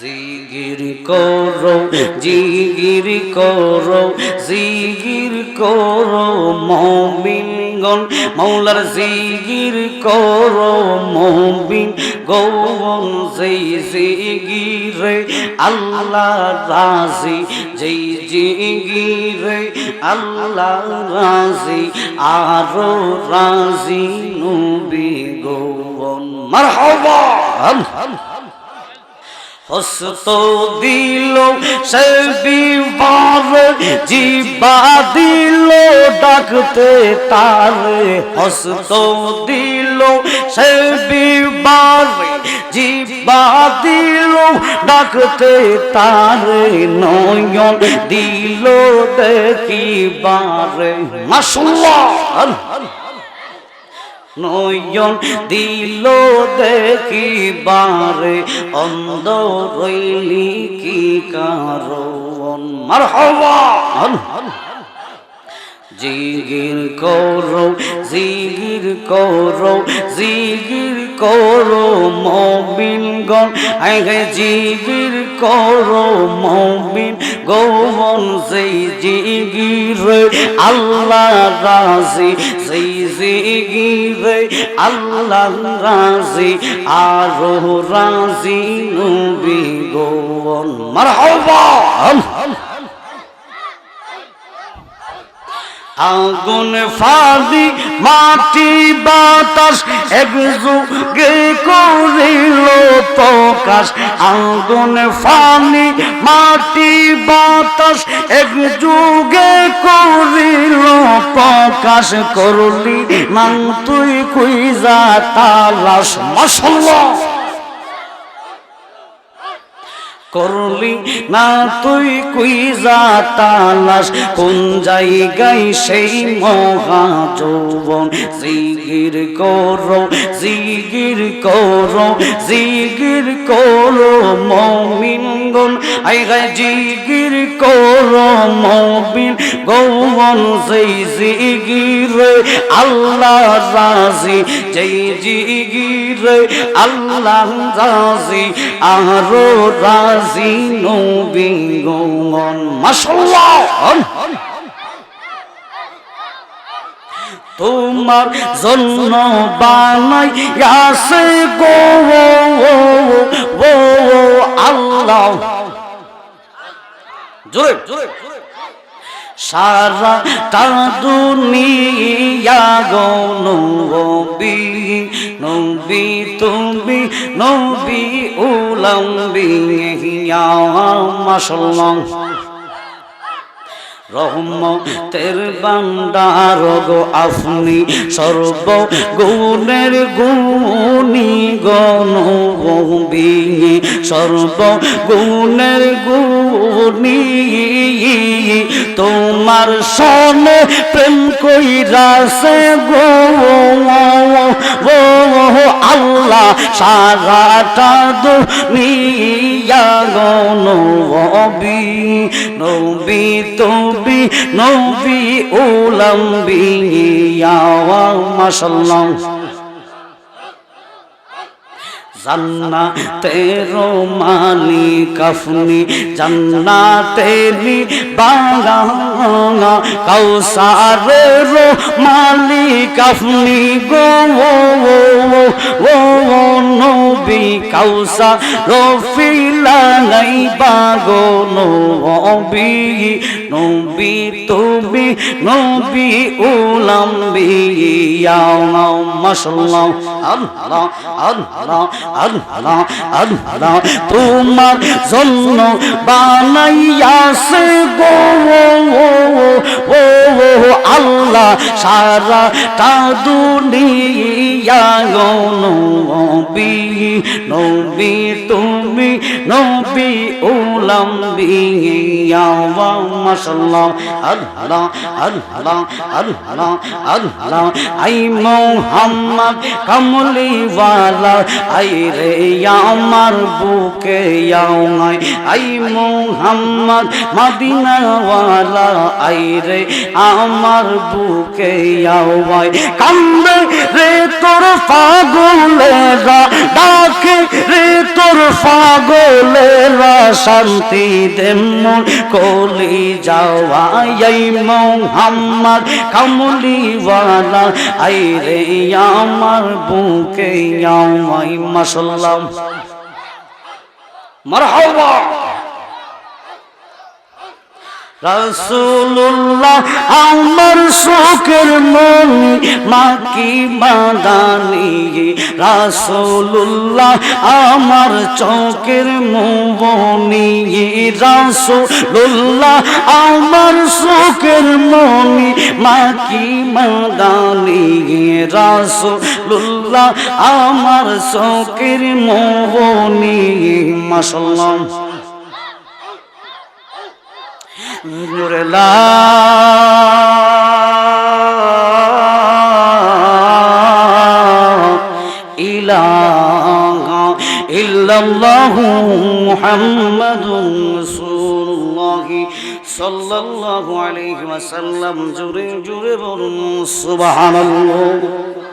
জিগির করো জিগির করো জিগির করো মমিনগণ। মৌলার জিগির করো মমিন গৌন সেই জিগিরে আল্লাহ রাজি, যেই জিগিরে আল্লাহ রাজি, আরও রাজি নবী গৌন মারহাবা! হস্ত দিল সে বিবার জিবা দিল, ডাকতে তারে হস্ত দিল সে বিবার জিবা দিল, ডাকতে তারে নয়ন দিল, দেখিবারে মাসাল্লাহ নয়ন দিল দেখিবারে অন্ধ রইলি কি কারণ? মার হওয়া জিগির করো জিগির করো জিগির করো মবিনগণ আগে জিগির করো মবিন গৌবন সেই জিগিরে। আল্লাহ রাজি, সেই জিগিরে। আল্লাহ রাজি, আরও রাজি নবী গৌবন। মারহাবা! আগুন ফাদি, মাটি, বাতাস একযুগে করিল প্রকাশ। আগুন ফানি মাটি, বাতাস একযুগে করিল প্রকাশ। করলি মান তুই কুইজা তালাস মশল্লা করলি না তুই কুইজা তালাস কোন জায়গায় সেই মহা যৌবন জিগির করো জিগির করো জিগির করো মমিনগণ। আই গায় জিগির করো মমিন গৌবন সেই জিগির আল্লাহ রাজি, যেই জিগির আল্লাহ রাজি, আরও রাজি। তোমার জন্য বানাই আসে গো আল্লাহ। জোরে জোরে সারা দুনিয়া গো নবী উলম্বি ইয়া মাশাল্লাহ। রহমতের বান্দার গো আপনি সর্ব গুণের গুণী গণ সর্ব গুণের গুণী তোমার সনে প্রেম কইরাছে গো। ও, আল্লাহ, সারাটা দুনিয়া গণবী নবী। তবি, নবী উলম্বি মাশাল্লাহ। জান্না তেরো মালিক আপনি জান্না তেরি বাগানা কৌসারের মালিক আপনি গো ও নবী কৌসা রফিলা নাই বাগো নবী নবী তুমি নবী উলম্বি মাশাল্লাহ আল্লাহ আল্লাহ আল্লাহ আল্লাহ তোমার জন্য বানাইয়াছে গো, ও আল্লাহ সারা তা দুনিয়া গো নবী নবী তুমি নবী উলম্বি আমার বুকে রে ডাকে রে তোর পাগলেরা শান্তি দেমন কলি যাওয়াই মোহাম্মদ কামলিওয়ালা আই রে আমার বুকে আমাই মাসাল্লাম মারহাবা। রাসূলুল্লাহ, আমার শোকের মনি, মাকি মাদানি, রাসূলুল্লাহ, আমার চোখের মনি, রাসূলুল্লাহ, আমার শোকের মনি, মাকি মাদানি, রাসূলুল্লাহ, আমার চোখের মনি, মাশাআল্লাহ। নূরে লা ইলাহা ইল্লাল্লাহু মুহাম্মাদুর রাসূলুল্লাহ সাল্লাল্লাহু আলাইহি ওয়াসাল্লাম। জোরে জোরে বলুন সুবহানাল্লাহ।